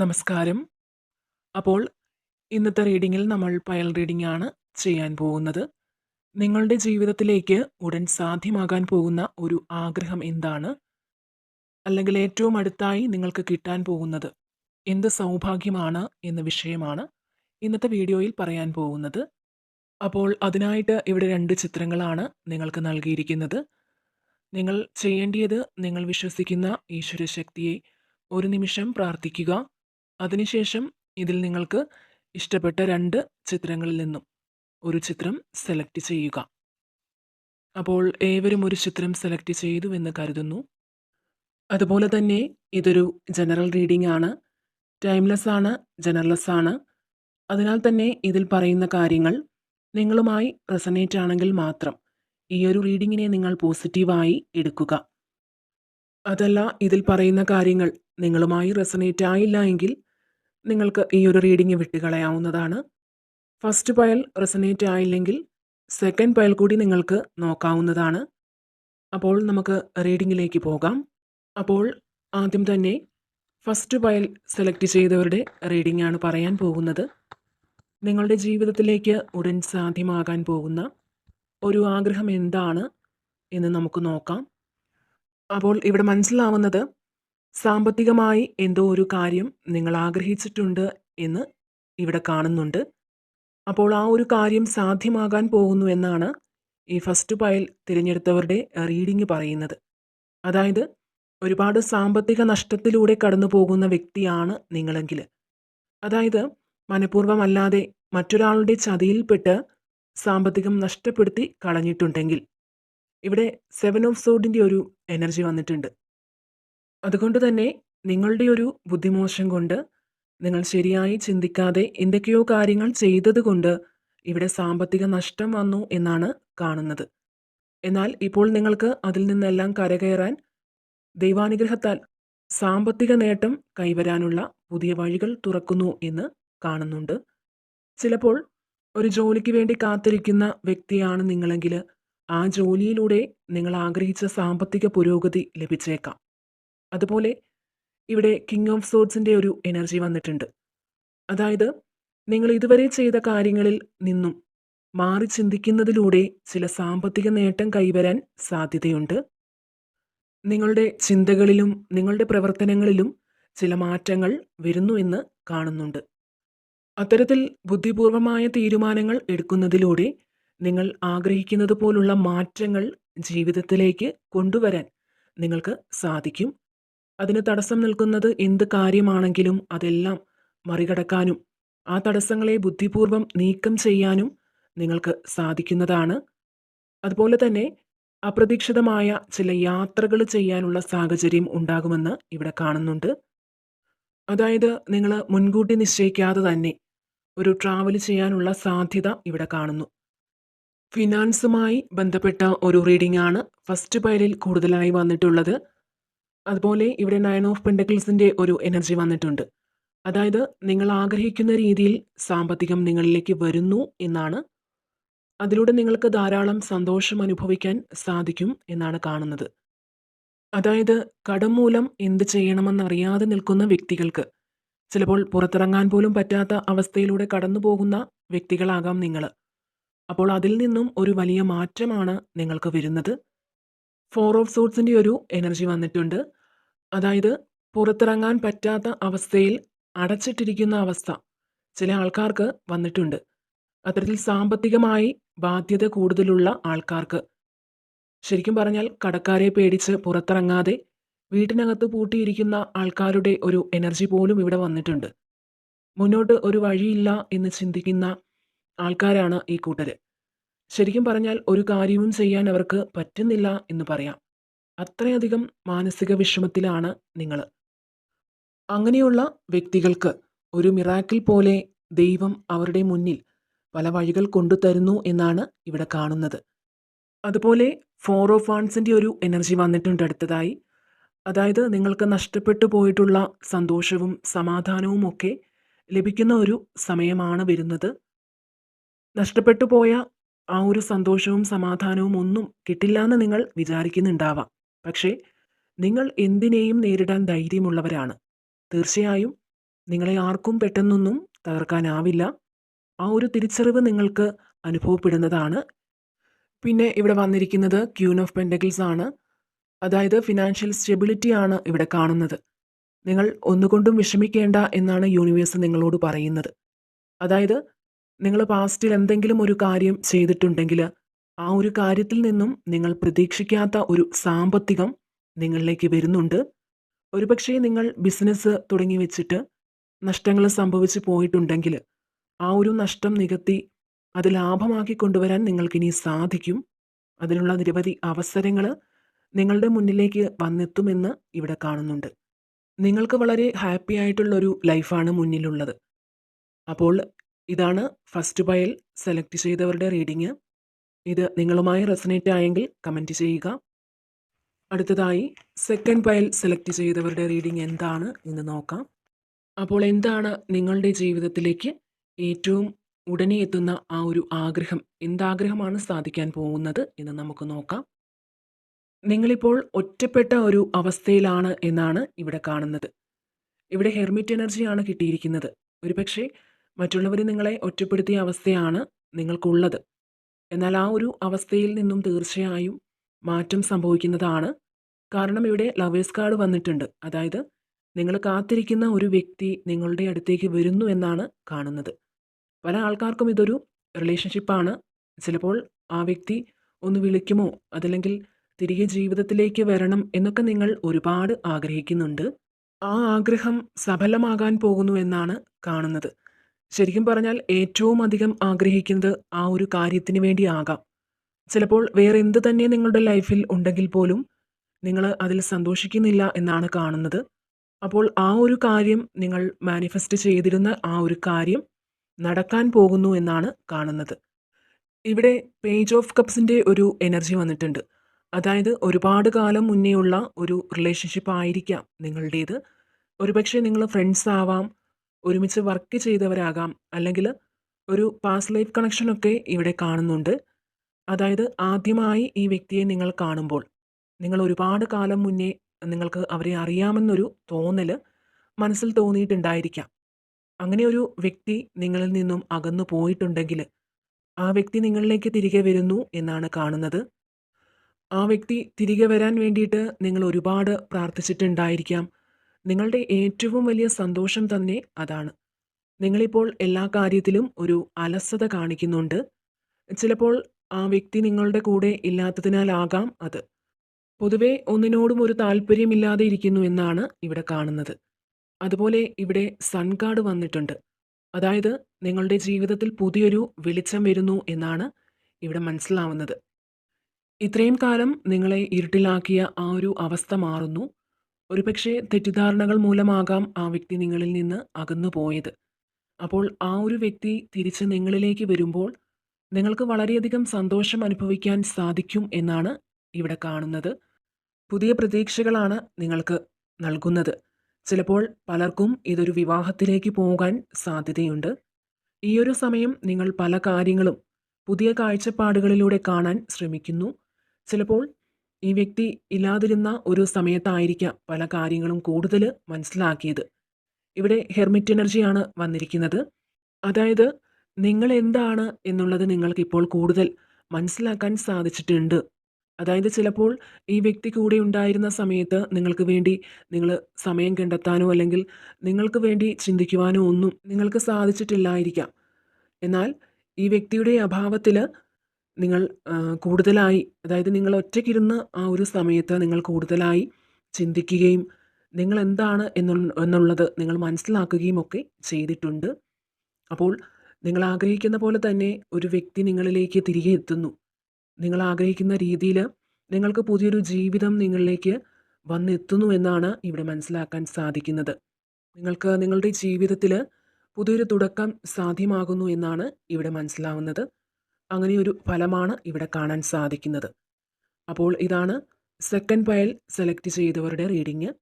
നമസ്കാരം. അപ്പോൾ ഇന്നത്തെ റീഡിങ്ങിൽ നമ്മൾ പയൽ റീഡിംഗ് ആണ് ചെയ്യാൻ പോകുന്നത്. നിങ്ങളുടെ ജീവിതത്തിലേക്ക് ഉടൻ സാധ്യമാകാൻ പോകുന്ന ഒരു ആഗ്രഹം എന്താണ്? അല്ലെങ്കിൽ ഏറ്റവും അടുത്തായി നിങ്ങൾക്ക് കിട്ടാൻ പോകുന്നത് എന്ത് സൗഭാഗ്യമാണ് എന്ന വിഷയമാണ് ഇന്നത്തെ വീഡിയോയിൽ പറയാൻ പോകുന്നത്. അപ്പോൾ അതിനായിട്ട് ഇവിടെ രണ്ട് ചിത്രങ്ങളാണ് നിങ്ങൾക്ക് നൽകിയിരിക്കുന്നത്. നിങ്ങൾ ചെയ്യേണ്ടിയത് നിങ്ങൾ വിശ്വസിക്കുന്ന ഈശ്വര ശക്തിയെ ഒരു നിമിഷം പ്രാർത്ഥിക്കുക. അതിനുശേഷം ഇതിൽ നിങ്ങൾക്ക് ഇഷ്ടപ്പെട്ട രണ്ട് ചിത്രങ്ങളിൽ നിന്നും ഒരു ചിത്രം സെലക്ട് ചെയ്യുക. അപ്പോൾ ഏവരും ഒരു ചിത്രം സെലക്ട് ചെയ്തു എന്ന് കരുതുന്നു. അതുപോലെ തന്നെ ഇതൊരു ജനറൽ റീഡിംഗ് ആണ്. ടൈംലെസ് ആണ്, ജനറൽലെസ് ആണ്. അതിനാൽ തന്നെ ഇതിൽ പറയുന്ന കാര്യങ്ങൾ നിങ്ങളുമായി റെസനേറ്റ് ആണെങ്കിൽ മാത്രം ഈ ഒരു റീഡിങ്ങിനെ നിങ്ങൾ പോസിറ്റീവായി എടുക്കുക. അതല്ല ഇതിൽ പറയുന്ന കാര്യങ്ങൾ നിങ്ങളുമായി റെസനേറ്റ് ആയില്ല എങ്കിൽ നിങ്ങൾക്ക് ഈ ഒരു റീഡിംഗ് വിട്ടുകളയാവുന്നതാണ്. ഫസ്റ്റ് പയൽ റെസനേറ്റ് ആയില്ലെങ്കിൽ സെക്കൻഡ് പയൽ കൂടി നിങ്ങൾക്ക് നോക്കാവുന്നതാണ്. അപ്പോൾ നമുക്ക് റീഡിങ്ങിലേക്ക് പോകാം. അപ്പോൾ ആദ്യം തന്നെ ഫസ്റ്റ് പയൽ സെലക്ട് ചെയ്തവരുടെ റീഡിംഗ് ആണ് പറയാൻ പോകുന്നത്. നിങ്ങളുടെ ജീവിതത്തിലേക്ക് ഉടൻ സാധ്യമാകാൻ പോകുന്ന ഒരു ആഗ്രഹം എന്താണ് എന്ന് നമുക്ക് നോക്കാം. അപ്പോൾ ഇവിടെ മനസ്സിലാവുന്നത് സാമ്പത്തികമായി എന്തോ ഒരു കാര്യം നിങ്ങൾ ആഗ്രഹിച്ചിട്ടുണ്ട് എന്ന് ഇവിടെ കാണുന്നുണ്ട്. അപ്പോൾ ആ ഒരു കാര്യം സാധ്യമാകാൻ പോകുന്നു എന്നാണ് ഈ ഫസ്റ്റ് പയൽ തിരഞ്ഞെടുത്തവരുടെ റീഡിംഗ് പറയുന്നത്. അതായത് ഒരുപാട് സാമ്പത്തിക നഷ്ടത്തിലൂടെ കടന്നു പോകുന്ന വ്യക്തിയാണ് നിങ്ങളെങ്കിൽ അതായത് മനഃപൂർവമല്ലാതെ മറ്റൊരാളുടെ ചതിയിൽപ്പെട്ട് സാമ്പത്തികം നഷ്ടപ്പെടുത്തി കളഞ്ഞിട്ടുണ്ടെങ്കിൽ ഇവിടെ സെവൻ ഓഫ് സോഡിന്റെ ഒരു എനർജി വന്നിട്ടുണ്ട്. അതുകൊണ്ട് തന്നെ നിങ്ങളുടെ ഒരു ബുദ്ധിമോശം കൊണ്ട് നിങ്ങൾ ശരിയായി ചിന്തിക്കാതെ എന്തൊക്കെയോ കാര്യങ്ങൾ ചെയ്തതുകൊണ്ട് ഇവിടെ സാമ്പത്തിക നഷ്ടം വന്നു എന്നാണ് കാണുന്നത്. എന്നാൽ ഇപ്പോൾ നിങ്ങൾക്ക് അതിൽ നിന്നെല്ലാം കരകയറാൻ ദൈവാനുഗ്രഹത്താൽ സാമ്പത്തിക നേട്ടം കൈവരാനുള്ള പുതിയ വഴികൾ തുറക്കുന്നു എന്ന് കാണുന്നുണ്ട്. ചിലപ്പോൾ ഒരു ജോലിക്ക് വേണ്ടി കാത്തിരിക്കുന്ന വ്യക്തിയാണ് നിങ്ങളെങ്കിൽ ആ ജോലിയിലൂടെ നിങ്ങൾ ആഗ്രഹിച്ച സാമ്പത്തിക പുരോഗതി ലഭിച്ചേക്കാം. അതുപോലെ ഇവിടെ കിങ് ഓഫ് സോഡ്സിന്റെ ഒരു എനർജി വന്നിട്ടുണ്ട്. അതായത് നിങ്ങൾ ഇതുവരെ ചെയ്ത കാര്യങ്ങളിൽ നിന്നും മാറി ചിന്തിക്കുന്നതിലൂടെ ചില സാമ്പത്തിക നേട്ടം കൈവരാൻ സാധ്യതയുണ്ട്. നിങ്ങളുടെ ചിന്തകളിലും നിങ്ങളുടെ പ്രവർത്തനങ്ങളിലും ചില മാറ്റങ്ങൾ വരുന്നു എന്ന് കാണുന്നുണ്ട്. അത്തരത്തിൽ ബുദ്ധിപൂർവമായ തീരുമാനങ്ങൾ എടുക്കുന്നതിലൂടെ നിങ്ങൾ ആഗ്രഹിക്കുന്നത് പോലുള്ള മാറ്റങ്ങൾ ജീവിതത്തിലേക്ക് കൊണ്ടുവരാൻ നിങ്ങൾക്ക് സാധിക്കും. അതിന് തടസ്സം നിൽക്കുന്നത് എന്ത് കാര്യമാണെങ്കിലും അതെല്ലാം മറികടക്കാനും ആ തടസ്സങ്ങളെ ബുദ്ധിപൂർവം നീക്കം ചെയ്യാനും നിങ്ങൾക്ക് സാധിക്കുന്നതാണ്. അതുപോലെ തന്നെ അപ്രതീക്ഷിതമായ ചില യാത്രകൾ ചെയ്യാനുള്ള സാഹചര്യം ഉണ്ടാകുമെന്ന് ഇവിടെ കാണുന്നുണ്ട്. അതായത് നിങ്ങൾ മുൻകൂട്ടി നിശ്ചയിക്കാതെ തന്നെ ഒരു ട്രാവൽ ചെയ്യാനുള്ള സാധ്യത ഇവിടെ കാണുന്നു. ഫിനാൻസുമായി ബന്ധപ്പെട്ട ഒരു റീഡിംഗ് ആണ് ഫസ്റ്റ് പയലിൽ കൂടുതലായി വന്നിട്ടുള്ളത്. അതുപോലെ ഇവിടെ നയൻ ഓഫ് പെൻഡക്കിൾസിന്റെ ഒരു എനർജി വന്നിട്ടുണ്ട്. അതായത് നിങ്ങൾ ആഗ്രഹിക്കുന്ന രീതിയിൽ സാമ്പത്തികം നിങ്ങളിലേക്ക് വരുന്നു എന്നാണ്. അതിലൂടെ നിങ്ങൾക്ക് ധാരാളം സന്തോഷം അനുഭവിക്കാൻ സാധിക്കും എന്നാണ് കാണുന്നത്. അതായത് കടം മൂലം എന്ത് ചെയ്യണമെന്നറിയാതെ നിൽക്കുന്ന വ്യക്തികൾക്ക് ചിലപ്പോൾ പുറത്തിറങ്ങാൻ പോലും പറ്റാത്ത അവസ്ഥയിലൂടെ കടന്നു പോകുന്ന വ്യക്തികളാകാം നിങ്ങൾ. അപ്പോൾ അതിൽ നിന്നും ഒരു വലിയ മാറ്റമാണ് നിങ്ങൾക്ക് വരുന്നത്. ഫോർ ഓഫ് സൂട്ട്സിന്റെ ഒരു എനർജി വന്നിട്ടുണ്ട്. അതായത് പുറത്തിറങ്ങാൻ പറ്റാത്ത അവസ്ഥയിൽ അടച്ചിട്ടിരിക്കുന്ന അവസ്ഥ ചില ആൾക്കാർക്ക് വന്നിട്ടുണ്ട്. അത്തരത്തിൽ സാമ്പത്തികമായി ബാധ്യത കൂടുതലുള്ള ആൾക്കാർക്ക് ശരിക്കും പറഞ്ഞാൽ കടക്കാരെ പേടിച്ച് പുറത്തിറങ്ങാതെ വീട്ടിനകത്ത് പൂട്ടിയിരിക്കുന്ന ആൾക്കാരുടെ ഒരു എനർജി പോലും ഇവിടെ വന്നിട്ടുണ്ട്. മുന്നോട്ട് ഒരു വഴിയില്ല എന്ന് ചിന്തിക്കുന്ന ആൾക്കാരാണ് ഈ കൂട്ടർ ശരിക്കും പറഞ്ഞാൽ ഒരു കാര്യവും ചെയ്യാൻ അവർക്ക് പറ്റുന്നില്ല എന്ന് പറയാം. അത്രയധികം മാനസിക വിഷമത്തിലാണ് നിങ്ങൾ. അങ്ങനെയുള്ള വ്യക്തികൾക്ക് ഒരു മിറാക്കിൾ പോലെ ദൈവം അവരുടെ മുന്നിൽ പല വഴികൾ കൊണ്ടുതരുന്നു എന്നാണ് ഇവിടെ കാണുന്നത്. അതുപോലെ ഫോർ ഓഫ് ആൺസിന്റെ ഒരു എനർജി വന്നിട്ടുണ്ട് അടുത്തതായി. അതായത് നിങ്ങൾക്ക് നഷ്ടപ്പെട്ടു പോയിട്ടുള്ള സന്തോഷവും സമാധാനവും ഒക്കെ ലഭിക്കുന്ന ഒരു സമയമാണ് വരുന്നത്. നഷ്ടപ്പെട്ടു പോയ ആ ഒരു സന്തോഷവും സമാധാനവും ഒന്നും കിട്ടില്ല എന്ന് നിങ്ങൾ വിചാരിക്കുന്നുണ്ടാവാം. പക്ഷേ നിങ്ങൾ എന്തിനേയും നേരിടാൻ ധൈര്യമുള്ളവരാണ്. തീർച്ചയായും നിങ്ങളെ ആർക്കും പെട്ടെന്നൊന്നും തകർക്കാനാവില്ല. ആ ഒരു തിരിച്ചറിവ് നിങ്ങൾക്ക് അനുഭവപ്പെടുന്നതാണ്. പിന്നെ ഇവിടെ വന്നിരിക്കുന്നത് ക്യൂൻ ഓഫ് പെൻഡഗിൾസ് ആണ്. അതായത് ഫിനാൻഷ്യൽ സ്റ്റെബിലിറ്റി ആണ് ഇവിടെ കാണുന്നത്. നിങ്ങൾ ഒന്നുകൊണ്ടും വിഷമിക്കേണ്ട എന്നാണ് യൂണിവേഴ്സ് നിങ്ങളോട് പറയുന്നത്. അതായത് നിങ്ങൾ പാസ്റ്റിൽ എന്തെങ്കിലും ഒരു കാര്യം ചെയ്തിട്ടുണ്ടെങ്കിൽ ആ ഒരു കാര്യത്തിൽ നിന്നും നിങ്ങൾ പ്രതീക്ഷിക്കാത്ത ഒരു സാമ്പത്തികം നിങ്ങളിലേക്ക് വരുന്നുണ്ട്. ഒരുപക്ഷെ നിങ്ങൾ ബിസിനസ് തുടങ്ങി വെച്ചിട്ട് നഷ്ടങ്ങൾ സംഭവിച്ചു പോയിട്ടുണ്ടെങ്കിൽ ആ ഒരു നഷ്ടം നികത്തി അത് ലാഭമാക്കി കൊണ്ടുവരാൻ നിങ്ങൾക്കിനി സാധിക്കും. അതിനുള്ള നിരവധി അവസരങ്ങൾ നിങ്ങളുടെ മുന്നിലേക്ക് വന്നെത്തുമെന്ന് ഇവിടെ കാണുന്നുണ്ട്. നിങ്ങൾക്ക് വളരെ ഹാപ്പി ആയിട്ടുള്ളൊരു ലൈഫാണ് മുന്നിലുള്ളത്. അപ്പോൾ ഇതാണ് ഫസ്റ്റ് ബയൽ സെലക്ട് ചെയ്തവരുടെ റീഡിംഗ്. ഇത് നിങ്ങളുമായി റെസനേറ്റ് ആയെങ്കിൽ കമന്റ് ചെയ്യുക. അടുത്തതായി സെക്കൻഡ് പയൽ സെലക്ട് ചെയ്തവരുടെ റീഡിംഗ് എന്താണ് എന്ന് നോക്കാം. അപ്പോൾ എന്താണ് നിങ്ങളുടെ ജീവിതത്തിലേക്ക് ഏറ്റവും ഉടനെ എത്തുന്ന ആ ഒരു ആഗ്രഹം? എന്താഗ്രഹമാണ് സാധിക്കാൻ പോകുന്നത് എന്ന് നമുക്ക് നോക്കാം. നിങ്ങളിപ്പോൾ ഒറ്റപ്പെട്ട ഒരു അവസ്ഥയിലാണ് എന്നാണ് ഇവിടെ കാണുന്നത്. ഇവിടെ ഹെർമിറ്റ് എനർജിയാണ് കിട്ടിയിരിക്കുന്നത്. ഒരുപക്ഷെ മറ്റുള്ളവർ നിങ്ങളെ ഒറ്റപ്പെടുത്തിയ അവസ്ഥയാണ് നിങ്ങൾക്കുള്ളത്. എന്നാൽ ആ ഒരു അവസ്ഥയിൽ നിന്നും തീർച്ചയായും മാറ്റം സംഭവിക്കുന്നതാണ്. കാരണം ഇവിടെ ലവേഴ്സ് കാർഡ് വന്നിട്ടുണ്ട്. അതായത് നിങ്ങൾ കാത്തിരിക്കുന്ന ഒരു വ്യക്തി നിങ്ങളുടെ അടുത്തേക്ക് വരുന്നു എന്നാണ് കാണുന്നത്. പല ആൾക്കാർക്കും ഇതൊരു റിലേഷൻഷിപ്പാണ്. ചിലപ്പോൾ ആ വ്യക്തി ഒന്ന് വിളിക്കുമോ അതല്ലെങ്കിൽ തിരികെ ജീവിതത്തിലേക്ക് വരണം എന്നൊക്കെ നിങ്ങൾ ഒരുപാട് ആഗ്രഹിക്കുന്നുണ്ട്. ആ ആഗ്രഹം സഫലമാകാൻ പോകുന്നു എന്നാണ് കാണുന്നത്. ശരിക്കും പറഞ്ഞാൽ ഏറ്റവും അധികം ആഗ്രഹിക്കുന്നത് ആ ഒരു കാര്യത്തിന് വേണ്ടിയാകാം. ചിലപ്പോൾ വേറെ എന്ത് തന്നെ നിങ്ങളുടെ ലൈഫിൽ ഉണ്ടെങ്കിൽ പോലും നിങ്ങൾ അതിൽ സന്തോഷിക്കുന്നില്ല എന്നാണ് കാണുന്നത്. അപ്പോൾ ആ ഒരു കാര്യം നിങ്ങൾ മാനിഫെസ്റ്റ് ചെയ്തിരുന്ന ആ ഒരു കാര്യം നടക്കാൻ പോകുന്നു എന്നാണ് കാണുന്നത്. ഇവിടെ പേജ് ഓഫ് കപ്സിന്റെ ഒരു എനർജി വന്നിട്ടുണ്ട്. അതായത് ഒരുപാട് കാലം മുന്നേയുള്ള ഒരു റിലേഷൻഷിപ്പ് ആയിരിക്കാം നിങ്ങളുടേത്. ഒരുപക്ഷെ നിങ്ങൾ ഫ്രണ്ട്സ് ആവാം, ഒരുമിച്ച് വർക്ക് ചെയ്തവരാകാം, അല്ലെങ്കിൽ ഒരു പാസ് ലൈഫ് കണക്ഷനൊക്കെ ഇവിടെ കാണുന്നുണ്ട്. അതായത് ആദ്യമായി ഈ വ്യക്തിയെ നിങ്ങൾ കാണുമ്പോൾ നിങ്ങൾ ഒരുപാട് കാലം മുന്നേ നിങ്ങൾക്ക് അവരെ അറിയാമെന്നൊരു തോന്നൽ മനസ്സിൽ തോന്നിയിട്ടുണ്ടായിരിക്കാം. അങ്ങനെ ഒരു വ്യക്തി നിങ്ങളിൽ നിന്നും അകന്നു പോയിട്ടുണ്ടെങ്കിൽ ആ വ്യക്തി നിങ്ങളിലേക്ക് തിരികെ വരുന്നു എന്നാണ് കാണുന്നത്. ആ വ്യക്തി തിരികെ വരാൻ വേണ്ടിയിട്ട് നിങ്ങൾ ഒരുപാട് പ്രാർത്ഥിച്ചിട്ടുണ്ടായിരിക്കാം. നിങ്ങളുടെ ഏറ്റവും വലിയ സന്തോഷം തന്നെ അതാണ്. നിങ്ങളിപ്പോൾ എല്ലാ കാര്യത്തിലും ഒരു അലസത കാണിക്കുന്നുണ്ട്. ചിലപ്പോൾ ആ വ്യക്തി നിങ്ങളുടെ കൂടെ ഇല്ലാത്തതിനാലാകാം അത്. പൊതുവെ ഒന്നിനോടും ഒരു താല്പര്യമില്ലാതെ ഇരിക്കുന്നു എന്നാണ് ഇവിടെ കാണുന്നത്. അതുപോലെ ഇവിടെ സൺകാർഡ് വന്നിട്ടുണ്ട്. അതായത് നിങ്ങളുടെ ജീവിതത്തിൽ പുതിയൊരു വെളിച്ചം വരുന്നു എന്നാണ് ഇവിടെ മനസ്സിലാവുന്നത്. ഇത്രയും കാലം നിങ്ങളെ ഇരുട്ടിലാക്കിയ ആ ഒരു അവസ്ഥ മാറുന്നു. ഒരുപക്ഷേ തെറ്റിദ്ധാരണകൾ മൂലമാകാം ആ വ്യക്തി നിങ്ങളിൽ നിന്ന് അകന്നു പോയത്. അപ്പോൾ ആ ഒരു വ്യക്തി തിരിച്ച് നിങ്ങളിലേക്ക് വരുമ്പോൾ നിങ്ങൾക്ക് വളരെയധികം സന്തോഷം അനുഭവിക്കാൻ സാധിക്കും എന്നാണ് ഇവിടെ കാണുന്നത്. പുതിയ പ്രതീക്ഷകളാണ് നിങ്ങൾക്ക് നൽകുന്നത്. ചിലപ്പോൾ പലർക്കും ഇതൊരു വിവാഹത്തിലേക്ക് പോകാൻ സാധ്യതയുണ്ട്. ഈയൊരു സമയം നിങ്ങൾ പല കാര്യങ്ങളും പുതിയ കാഴ്ചപ്പാടുകളിലൂടെ കാണാൻ ശ്രമിക്കുന്നു. ചിലപ്പോൾ ഈ വ്യക്തി ഇല്ലാതിരുന്ന ഒരു സമയത്തായിരിക്കാം പല കാര്യങ്ങളും കൂടുതൽ മനസ്സിലാക്കിയത്. ഇവിടെ ഹെർമിറ്റ് എനർജിയാണ് വന്നിരിക്കുന്നത്. അതായത് നിങ്ങൾ എന്താണ് എന്നുള്ളത് നിങ്ങൾക്ക് ഇപ്പോൾ കൂടുതൽ മനസ്സിലാക്കാൻ സാധിച്ചിട്ടുണ്ട്. അതായത് ചിലപ്പോൾ ഈ വ്യക്തി കൂടെ ഉണ്ടായിരുന്ന സമയത്ത് നിങ്ങൾക്ക് വേണ്ടി നിങ്ങൾ സമയം കണ്ടെത്താനോ അല്ലെങ്കിൽ നിങ്ങൾക്ക് വേണ്ടി ചിന്തിക്കുവാനോ ഒന്നും നിങ്ങൾക്ക് സാധിച്ചിട്ടില്ലായിരിക്കാം. എന്നാൽ ഈ വ്യക്തിയുടെ അഭാവത്തിൽ നിങ്ങൾ കൂടുതലായി അതായത് നിങ്ങൾ ഒറ്റയ്ക്കിരുന്ന് ആ ഒരു സമയത്ത് നിങ്ങൾ കൂടുതലായി ചിന്തിക്കുകയും നിങ്ങൾ എന്താണ് എന്നുള്ളത് നിങ്ങൾ മനസ്സിലാക്കുകയും ഒക്കെ ചെയ്തിട്ടുണ്ട്. അപ്പോൾ നിങ്ങൾ ആഗ്രഹിക്കുന്ന പോലെ തന്നെ ഒരു വ്യക്തി നിങ്ങളിലേക്ക് തിരികെ എത്തുന്നു. നിങ്ങൾ ആഗ്രഹിക്കുന്ന രീതിയിൽ നിങ്ങൾക്ക് പുതിയൊരു ജീവിതം നിങ്ങളിലേക്ക് വന്നെത്തുന്നു എന്നാണ് ഇവിടെ മനസ്സിലാക്കാൻ സാധിക്കുന്നത്. നിങ്ങൾക്ക് നിങ്ങളുടെ ജീവിതത്തിൽ പുതിയൊരു തുടക്കം സാധ്യമാകുന്നു എന്നാണ് ഇവിടെ മനസ്സിലാവുന്നത്. അങ്ങനെയൊരു ഫലമാണ് ഇവിടെ കാണാൻ സാധിക്കുന്നത്. അപ്പോൾ ഇതാണ് സെക്കൻഡ് പയൽ സെലക്ട് ചെയ്തവരുടെ റീഡിംഗ്.